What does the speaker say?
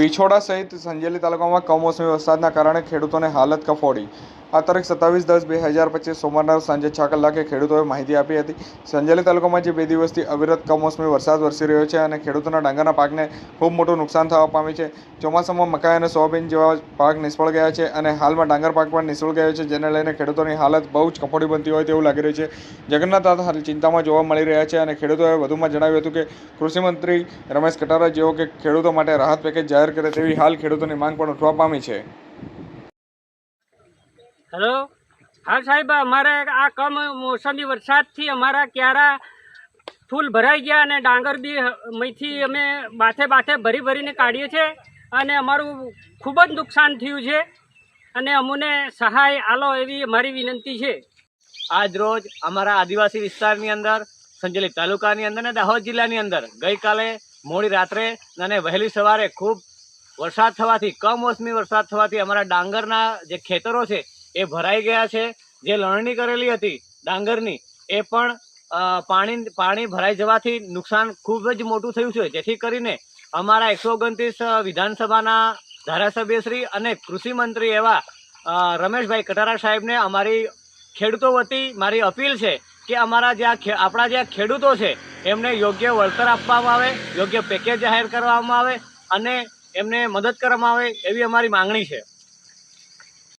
પીછોડા સહિત સંજેલી તાલુકામાં કમોસમી વરસાદના કારણે ખેડૂતોને હાલત કફોડી. આ તારીખ સત્તાવીસ દસ બે હજાર પચીસ સોમવારના સાંજે છ કલાકે ખેડૂતોએ માહિતી આપી હતી. સંજેલી તાલુકામાં જે બે દિવસથી અવિરત કમોસમી વરસાદ વરસી રહ્યો છે અને ખેડૂતોના ડાંગરના પાકને ખૂબ મોટું નુકસાન થવા પામ્યું છે. ચોમાસામાં મકાઈ અને સોયાબીન જેવા પાક નિષ્ફળ ગયા છે અને હાલમાં ડાંગર પાક પણ નિષ્ફળ ગયો છે, જેને લઈને ખેડૂતોની હાલત બહુ જ કફોડી બનતી હોય તેવું લાગી રહ્યું છે. જગન્નાથ હાલ ચિંતામાં જોવા મળી રહ્યા છે અને ખેડૂતોએ વધુમાં જણાવ્યું હતું કે કૃષિમંત્રી રમેશ કટારા જેઓ કે ખેડૂતો માટે રાહત પેકેજ જાહેર કરે તેવી હાલ ખેડૂતોની માંગ પણ ઉઠવા પામી છે. હેલો? હા સાહેબ, અમારે આ કમ મોસમી વરસાદથી અમારા ક્યારા ફૂલ ભરાઈ ગયા અને ડાંગર બી મહીથી અમે બાથે બાથે ભરી ભરીને કાઢીએ છીએ અને અમારું ખૂબ જ નુકસાન થયું છે અને અમને સહાય આલો એવી અમારી વિનંતી છે. આજ રોજ અમારા આદિવાસી વિસ્તારની અંદર, સંજલી તાલુકાની અંદર અને દાહોદ જિલ્લાની અંદર ગઈકાલે મોડી રાત્રે અને વહેલી સવારે ખૂબ વરસાદ થવાથી, કમોસમી વરસાદ થવાથી અમારા ડાંગરના જે ખેતરો છે એ ભરાઈ ગયા છે. જે લણણી કરેલી હતી ડાંગરની, એ પણ પાણી પાણી ભરાઈ જવાથી નુકસાન ખૂબ જ મોટું થયું છે. જેથી કરીને અમારા એકસો ઓગણત્રીસ વિધાનસભાના ધારાસભ્યશ્રી અને કૃષિમંત્રી એવા રમેશભાઈ કટારા સાહેબને અમારી ખેડૂતો વતી મારી અપીલ છે કે અમારા જે આપણા જે ખેડૂતો છે, એમને યોગ્ય વળતર આપવામાં આવે, યોગ્ય પેકેજ જાહેર કરવામાં આવે અને એમને મદદ કરવામાં આવે એવી અમારી માંગણી છે.